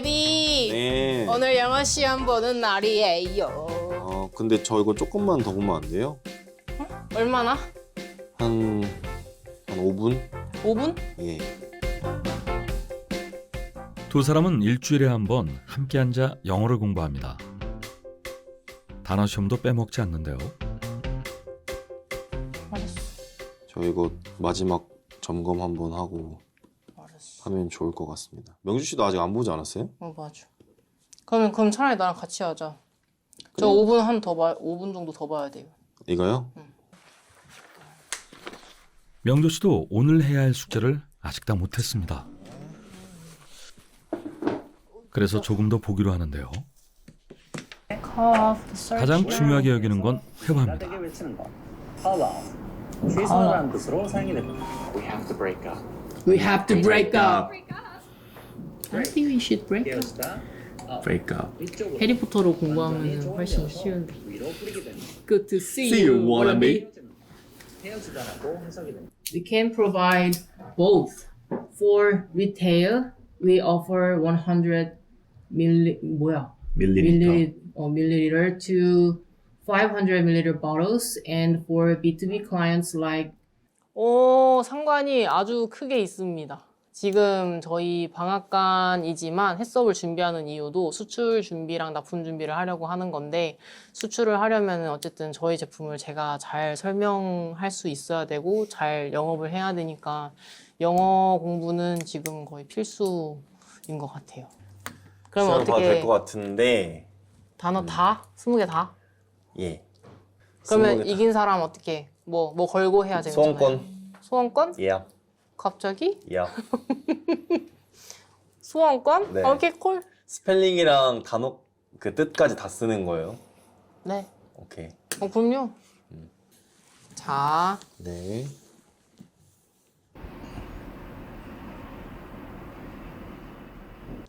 베비 네. 오늘 영어 시험 보는 날이에요. 어, 근데 저 이거 조금만 더 보면 안 돼요? 얼마나? 한, 한 5분? 5분? 예. 두 사람은 일주일에 한 번 함께 앉아 영어를 공부합니다. 단어 시험도 빼먹지 않는데요. 저 이거 마지막 점검 한번 하고. 하면 좋을 것 같습니다. 명주 씨도 아직 안 보지 않았어요? 어 맞아. 그러면 그럼 차라리 나랑 같이 하자. 저 5분 한 더 봐, 5분 정도 더 봐야 돼요. 이거요? 명조 씨도 오늘 해야 할 숙제를 아직 다 못했습니다. 그래서 조금 더 보기로 하는데요. 가장 중요하게 여기는 건 회화입니다. 빠르게 외치는 것. 뜻으로 사용이 됩니다. We have to break up. We have to break up. I think we should break up. 깨어지다. Break up. 이쪽으로. 해리포터로 공부하면 훨씬 쉬운데. 위로 뿌리게 됩니다. Good to see, See you, you, wannabe. 헤어지다라고 해석이 됩니다. We can provide both. For retail, we offer 100 milli 뭐야? milliliter, 어, milliliter to 500 milliliter bottles, and for B2B clients like 오, 상관이 아주 크게 있습니다. 지금 저희 방앗간이지만 해썹을 준비하는 이유도 수출 준비랑 납품 준비를 하려고 하는 건데 수출을 하려면 어쨌든 저희 제품을 제가 잘 설명할 수 있어야 되고 잘 영업을 해야 되니까 영어 공부는 지금 거의 필수인 것 같아요. 그럼 어떻게 될것 같은데, 단어 다? 스무 개 다? 예. 그러면 스무 개 다. 이긴 사람 어떻게 뭐 뭐 걸고 해야 되는 거잖아요. 소원권? 소원권? 예. 갑자기? 예. 소원권? 네. 오케이 콜. 스펠링이랑 단어 그 뜻까지 다 쓰는 거예요. 네. 오케이. 어 그럼요. 자, 네.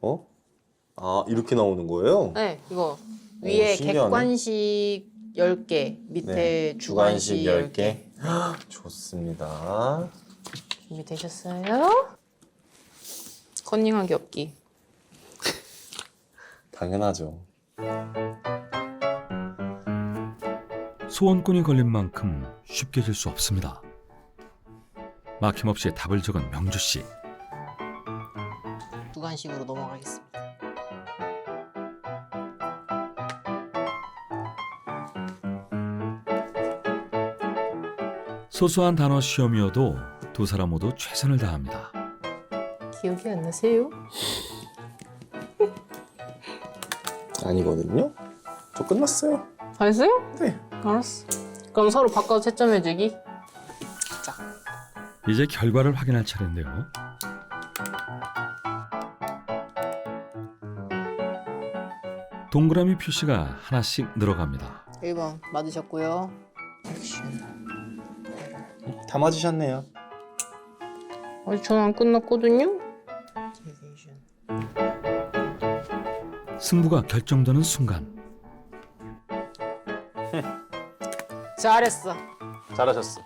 어? 아, 이렇게 나오는 거예요? 네 이거 위에 신기하네. 객관식 10개, 밑에 네, 주관식, 주관식 10개. 10개. 좋습니다. 준비되셨어요? 컨닝하기 없기. 당연하죠. 소원권이 걸린 만큼 쉽게 질 수 없습니다. 막힘없이 답을 적은 명주 씨. 주관식으로 넘어가겠습니다. 소소한 단어 시험이어도 두 사람 모두 최선을 다합니다. 기억이 안 나세요? 아니거든요? 저 끝났어요. 다 했어요? 네. 알았어. 그럼 서로 바꿔 채점 해주기. 자, 이제 결과를 확인할 차례인데요. 동그라미 표시가 하나씩 늘어갑니다. 1번 맞으셨고요. 다 맞으셨네요. 아직 전화 안 끝났거든요? 승부가 결정되는 순간 잘했어. 잘하셨어.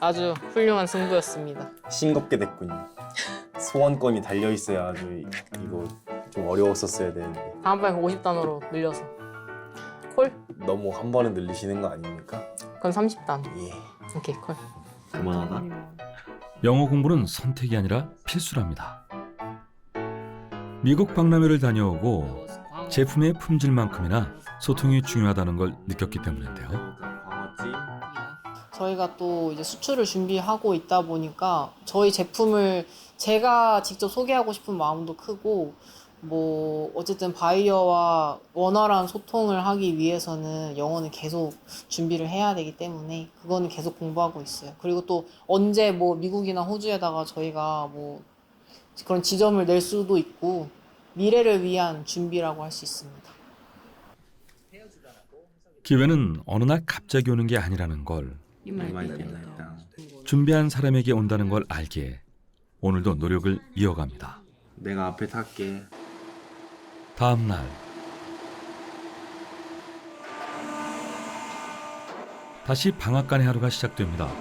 아주 훌륭한 승부였습니다. 싱겁게 됐군요. 소원권이 달려 있어야 아주 이- 이거 좀 어려웠었어야 되는데 다음번에 50단어로 늘려서. 콜? 너무 한 번에 늘리시는 거 아닙니까? 그럼 30단. 예. 오케이, 콜. 그만하다. 영어 공부는 선택이 아니라 필수랍니다. 미국 박람회를 다녀오고 제품의 품질만큼이나 소통이 중요하다는 걸 느꼈기 때문인데요. 저희가 또 이제 수출을 준비하고 있다 보니까 저희 제품을 제가 직접 소개하고 싶은 마음도 크고 뭐 어쨌든 바이어와 원활한 소통을 하기 위해서는 영어는 계속 준비를 해야 되기 때문에 그거는 계속 공부하고 있어요. 그리고 또 언제 뭐 미국이나 호주에다가 저희가 뭐 그런 지점을 낼 수도 있고 미래를 위한 준비라고 할 수 있습니다. 기회는 어느 날 갑자기 오는 게 아니라는 걸 준비한 사람에게 온다는 걸 알기에 오늘도 노력을 이어갑니다. 내가 앞에 탈게. 다음 날 다시 방앗간의 하루가 시작됩니다.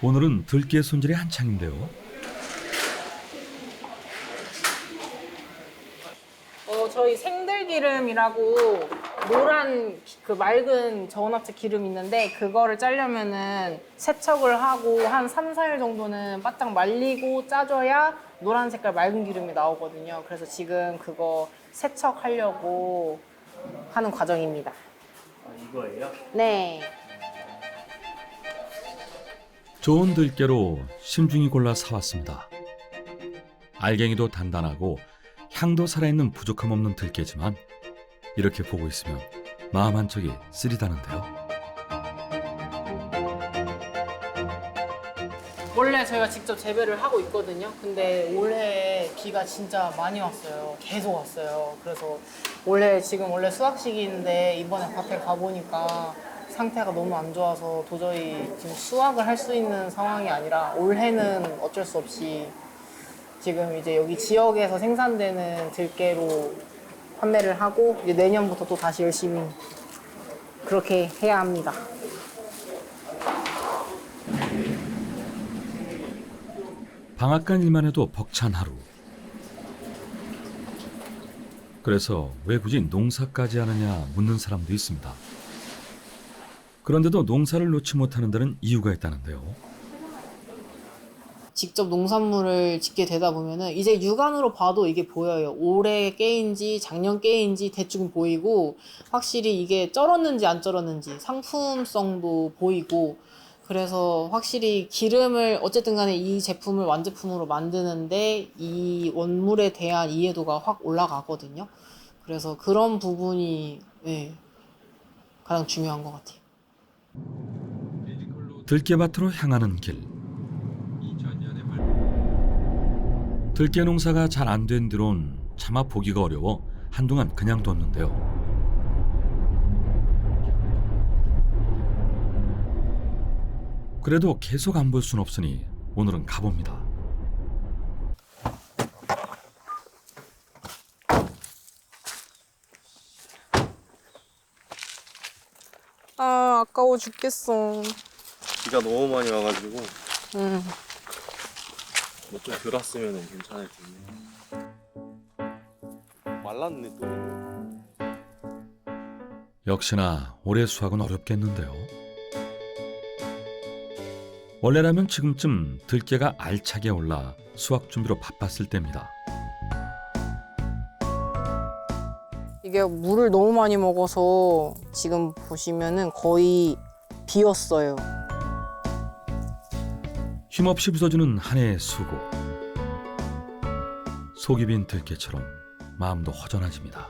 오늘은 들깨 손질이 한창인데요. 기름이라고 노란 기- 그 맑은 저온압제 기름 있는데 그거를 짜려면은 세척을 하고 한 3, 4일 정도는 바짝 말리고 짜줘야 노란 색깔 맑은 기름이 나오거든요. 그래서 지금 그거 세척하려고 하는 과정입니다. 이거예요? 네. 좋은 들깨로 심중히 골라 사왔습니다. 알갱이도 단단하고 향도 살아있는 부족함 없는 들깨지만 이렇게 보고 있으면 마음 한쪽이 쓰리다는데요. 원래 저희가 직접 재배를 하고 있거든요. 근데 올해 비가 진짜 많이 왔어요. 계속 왔어요. 그래서 원래 지금 원래 수확 시기인데 이번에 밭에 가보니까 상태가 너무 안 좋아서 도저히 지금 수확을 할 수 있는 상황이 아니라 올해는 어쩔 수 없이 지금 이제 여기 지역에서 생산되는 들깨로 판매를 하고 이제 내년부터 또 다시 열심히 그렇게 해야 합니다. 방앗간 일만 해도 벅찬 하루. 그래서 왜 굳이 농사까지 하느냐 묻는 사람도 있습니다. 그런데도 농사를 놓지 못하는 데는 이유가 있다는데요. 직접 농산물을 짓게 되다 보면은 이제 육안으로 봐도 이게 보여요. 올해 깨인지 작년 깨인지 대충 보이고 확실히 이게 쩔었는지 안 쩔었는지 상품성도 보이고 그래서 확실히 기름을 어쨌든 간에 이 제품을 완제품으로 만드는데 이 원물에 대한 이해도가 확 올라가거든요. 그래서 그런 부분이 네, 가장 중요한 것 같아요. 들깨밭으로 향하는 길. 들깨 농사가 잘 안된 뒤론 차마 보기가 어려워 한동안 그냥 뒀는데요. 그래도 계속 안 볼 순 없으니 오늘은 가봅니다. 아 아까워 죽겠어. 비가 너무 많이 와가지고 음. 뭐좀덜 왔으면 괜찮을 텐데 말랐네 또 역시나 올해 수확은 어렵겠는데요. 원래라면 지금쯤 들깨가 알차게 올라 수확 준비로 바빴을 때입니다. 이게 물을 너무 많이 먹어서 지금 보시면은 거의 비었어요. 힘없이 부서지는 한 해의 수고. 속이 빈 들깨처럼 마음도 허전해집니다.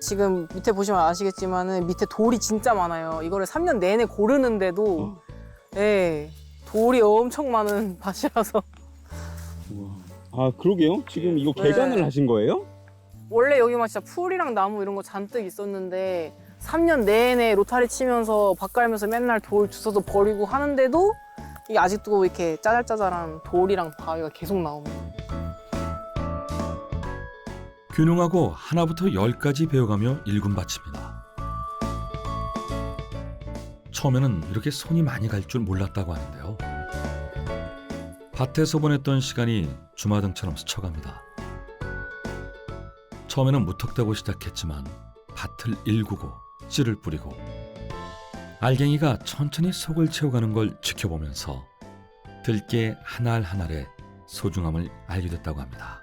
지금 밑에 보시면 아시겠지만은 밑에 돌이 진짜 많아요. 이거를 3년 내내 고르는데도 예. 돌이 엄청 많은 밭이라서 아 그러게요. 지금 이거 네. 개간을 하신 거예요? 원래 여기만 진짜 풀이랑 나무 이런 거 잔뜩 있었는데 3년 내내 로타리 치면서 밭 갈면서 맨날 돌 주워서 버리고 하는데도 이게 아직도 이렇게 짜잘짜잘한 돌이랑 바위가 계속 나옵니다. 균형하고 하나부터 열까지 배워가며 일군 바칩니다. 처음에는 이렇게 손이 많이 갈 줄 몰랐다고 하는데요. 밭에서 보냈던 시간이 주마등처럼 스쳐갑니다. 처음에는 무턱대고 시작했지만 밭을 일구고 씨를 뿌리고 알갱이가 천천히 속을 채워가는 걸 지켜보면서 들깨 한 알 한 알의 소중함을 알게 됐다고 합니다.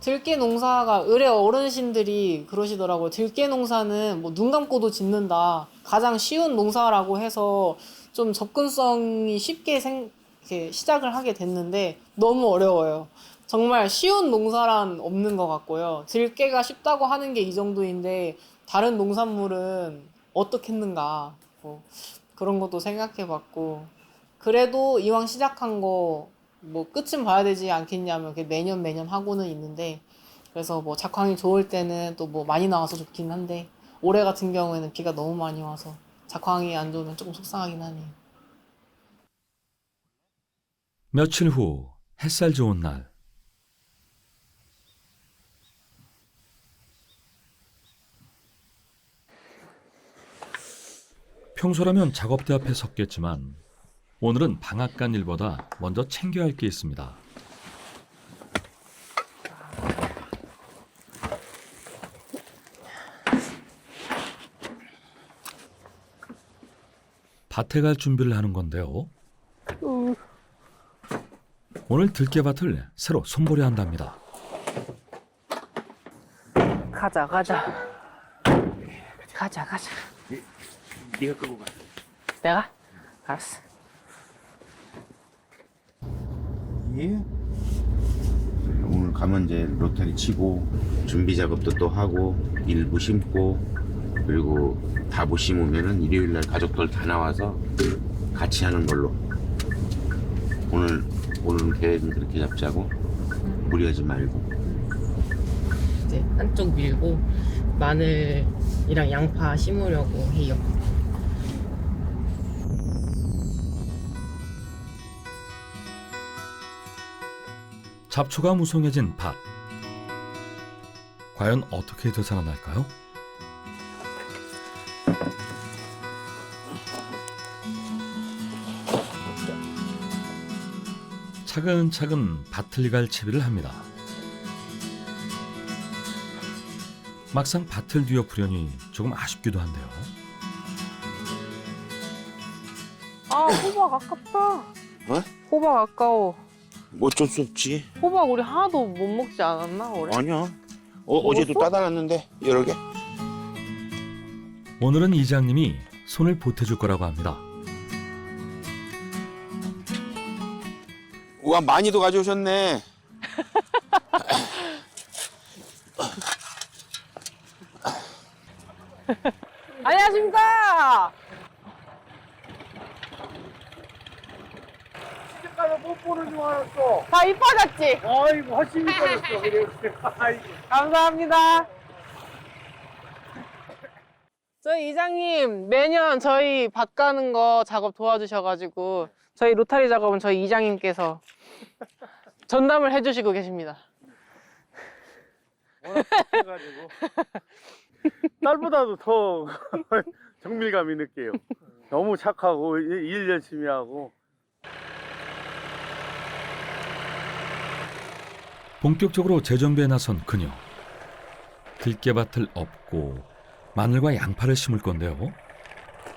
들깨 농사가 의뢰 어르신들이 그러시더라고요. 들깨 농사는 뭐 눈 감고도 짓는다. 가장 쉬운 농사라고 해서 좀 접근성이 쉽게 생, 이렇게 시작을 하게 됐는데 너무 어려워요. 정말 쉬운 농사란 없는 것 같고요. 들깨가 쉽다고 하는 게 이 정도인데 다른 농산물은 어떻겠는가 뭐 그런 것도 생각해 봤고 그래도 이왕 시작한 거 뭐 끝은 봐야 되지 않겠냐면 매년 매년 하고는 있는데 그래서 뭐 작황이 좋을 때는 또 뭐 많이 나와서 좋긴 한데 올해 같은 경우에는 비가 너무 많이 와서 작황이 안 좋으면 조금 속상하긴 하네요. 며칠 후 햇살 좋은 날 평소라면 작업대 앞에 섰겠지만 오늘은 방앗간 일보다 먼저 챙겨야 할 게 있습니다. 밭에 갈 준비를 하는 건데요. 오늘 들깨밭을 새로 손보려 한답니다. 가자, 가자. 가자, 가자. 네가 끄고 가. 내가? 알았어. 오늘 가면 이제 로타리 치고 준비 작업도 또 하고 일부 심고 그리고 다부 심으면은 일요일 날 가족들 다 나와서 같이 하는 걸로 오늘 오늘 계획은 그렇게 잡자고 무리하지 말고 이제 한쪽 밀고 마늘이랑 양파 심으려고 해요. 잡초가 무성해진 밭. 과연 어떻게 되살아날까요? 차근차근 밭을 갈 채비를 합니다. 막상 밭을 뒤엎으려니 조금 아쉽기도 한데요. 아, 호박 아깝다. 어? 호박 아까워. 뭐 어쩔 수 없지 호박 우리 하나도 못 먹지 않았나, 올해? 아니야 어, 어제도 따다 놨는데 여러 개 오늘은 이장님이 손을 보태줄 거라고 합니다. 우와 많이도 가져오셨네 안녕하십니까! 줄 알았어. 다 이뻐졌지? 아이고, 훨씬 이뻐졌어. 그래. 아이고. 감사합니다. 저희 이장님 매년 저희 밭 가는 거 작업 도와주셔가지고 저희 로타리 작업은 저희 이장님께서 전담을 해주시고 계십니다. 해가지고. 딸보다도 더 정밀감이 느껴요. 너무 착하고 일, 일 열심히 하고. 본격적으로 재정비에 나선 그녀. 들깨밭을 엎고 마늘과 양파를 심을 건데요.